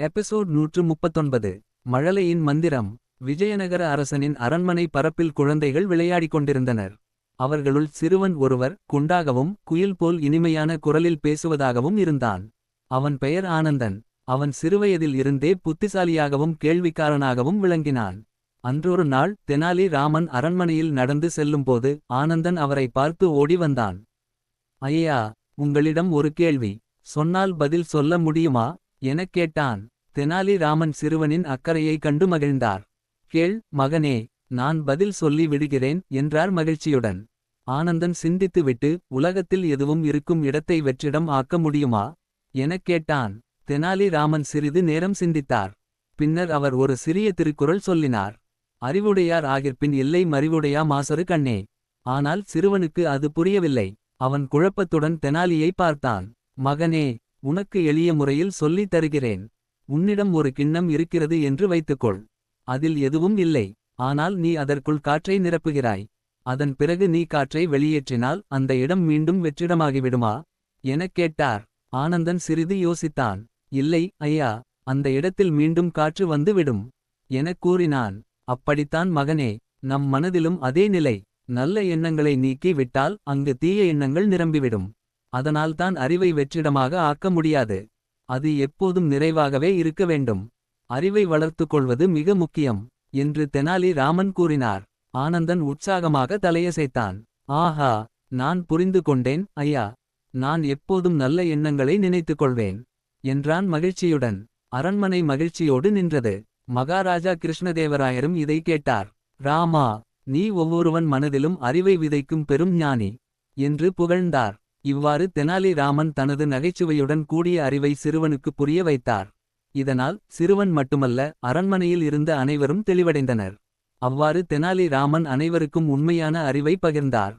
Episode நூற்று முப்பத்தொன்பது மழலையின் மந்திரம். விஜயநகர அரசனின் அரண்மனை பரப்பில் குழந்தைகள் விளையாடிக் கொண்டிருந்தனர். அவர்களுள் சிறுவன் ஒருவர் குண்டாகவும் குயில் போல் இனிமையான குரலில் பேசுவதாகவும் இருந்தான். அவன் பெயர் ஆனந்தன். அவன் சிறுவயதில் இருந்தே புத்திசாலியாகவும் கேள்விக்காரனாகவும் விளங்கினான். அன்றொரு நாள் தெனாலி ராமன் அரண்மனையில் நடந்து செல்லும்போது ஆனந்தன் அவரை பார்த்து ஓடி வந்தான். ஐயா உங்களிடம் ஒரு கேள்வி. சொன்னால் பதில் சொல்ல முடியுமா? எனக் கேட்டான். தெனாலி ராமன் சிறுவனின் அக்கறையை கண்டு மகிழ்ந்தார். கேள் மகனே நான் பதில் சொல்லி விடுகிறேன் என்றார் மகிழ்ச்சியுடன். ஆனந்தன் சிந்தித்துவிட்டு உலகத்தில் எதுவும் இருக்கும் இடத்தை வெற்றிடம் ஆக்க முடியுமா? எனக் கேட்டான். தெனாலி ராமன் சிறிது நேரம் சிந்தித்தார். பின்னர் அவர் ஒரு சிறிய திருக்குறள் சொல்லினார். அறிவுடையார் ஆகிற்பின் இல்லை மறிவுடையா மாசறு கண்ணே. ஆனால் சிறுவனுக்கு அது புரியவில்லை. அவன் குழப்பத்துடன் தெனாலியை பார்த்தான். மகனே உனக்கு எளிய முறையில் சொல்லித் தருகிறேன். உன்னிடம் ஒரு கிண்ணம் இருக்கிறது என்று வைத்துக்கொள். அதில் எதுவும் இல்லை. ஆனால் நீ அதற்குள் காற்றை நிரப்புகிறாய். அதன் பிறகு நீ காற்றை வெளியேற்றினால் அந்த இடம் மீண்டும் வெற்றிடமாகிவிடுமா? எனக் கேட்டார். ஆனந்தன் சிறிது யோசித்தான். இல்லை ஐயா அந்த இடத்தில் மீண்டும் காற்று வந்துவிடும். எனக் கூறினான். அப்படித்தான் மகனே நம் மனதிலும் அதே நிலை. நல்ல எண்ணங்களை நீக்கி விட்டால் அங்கு தீய எண்ணங்கள் நிரம்பிவிடும். அதனால்தான் அறிவை வெற்றிடமாக ஆக்க முடியாது. அது எப்போதும் நிறைவாகவே இருக்க வேண்டும். அறிவை வளர்த்துக் கொள்வது மிக முக்கியம் என்று தெனாலி ராமன் கூறினார். ஆனந்தன் உற்சாகமாக தலையசைத்தான். ஆஹா நான் புரிந்து கொண்டேன் ஐயா. நான் எப்போதும் நல்ல எண்ணங்களை நினைத்துக் கொள்வேன் என்றான் மகிழ்ச்சியுடன். அரண்மனை மகிழ்ச்சியோடு நின்றது. மகாராஜா கிருஷ்ணதேவராயரும் இதை கேட்டார். ராமா நீ ஒவ்வொருவன் மனதிலும் அறிவை விதைக்கும் பெரும் ஞானி என்று புகழ்ந்தார். இவ்வாறு தெனாலி ராமன் தனது நகைச்சுவையுடன் கூடிய அறிவை சிறுவனுக்கு புரிய வைத்தார். இதனால் சிறுவன் மட்டுமல்ல அரண்மனையில் இருந்த அனைவரும் தெளிவடைந்தனர். அவ்வாறு தெனாலி ராமன் அனைவருக்கும் உண்மையான அறிவை பகிர்ந்தார்.